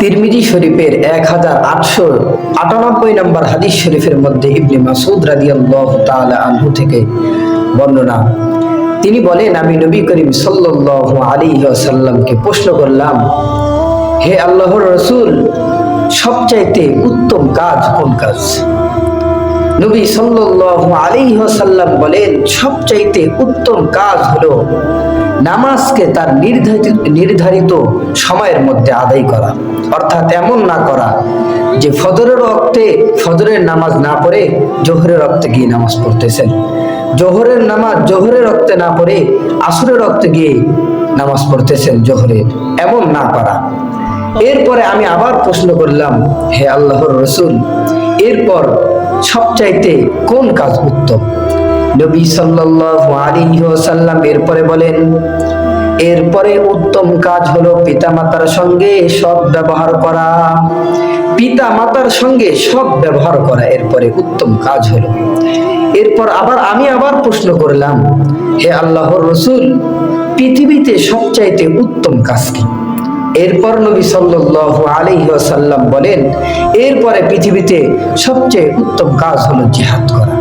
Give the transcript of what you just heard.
তিরমিজি শরীফের এক হাজার আটশো আটানব্বই নম্বর হাদিস শরীফের মধ্যে ইবনে মাসুদ রাদিয়াল্লাহু থেকে বর্ণনা। তিনি বলেন, আমি নবী করিম সাল্লাল্লাহু আলাইহি ওয়াসাল্লামকে প্রশ্ন করলাম, হে আল্লাহর রসুল, সবচাইতে উত্তম কাজ কোন কাজ? নবী সাল্লাল্লাহু আলাইহি ওয়াসাল্লাম বলেন, সবচাইতে উত্তম কাজ হলো নামাজকে তার নির্ধারিত নির্ধারিত সময়ের মধ্যে আদায় করা, অর্থাৎ এমন না করা যে ফজরের রক্তে, ফজরের নামাজ না পড়ে জোহরের রক্তে গিয়ে নামাজ পড়তেছেন। জোহরের নামাজ, জোহরের রক্তে না পড়ে আসরের রক্তে গিয়ে নামাজ পড়তেছেন জোহরের এমন না করা। এরপরে আমি আবার প্রশ্ন করলাম, হে আল্লাহর রসুল, এরপর সবচাইতে কোন কাজ উত্তম? নবী সাল্লাল্লাহু আলাইহি ওয়াসাল্লাম এরপরে বলেন, এরপরে উত্তম কাজ হলো পিতামাতার সঙ্গে সব ব্যবহার করা। পিতা মাতার সঙ্গে সব ব্যবহার করা এরপরে উত্তম কাজ হলো। এরপর আবার আমি আবার প্রশ্ন করলাম, হে আল্লাহর রসুল, পৃথিবীতে সবচাইতে উত্তম কাজ কি? এরপর নবী সাল্লাল্লাহু আলাইহি ওয়াসাল্লাম বলেন, এরপরে পৃথিবীতে সবচেয়ে উত্তম কাজ হলো জিহাদ করা।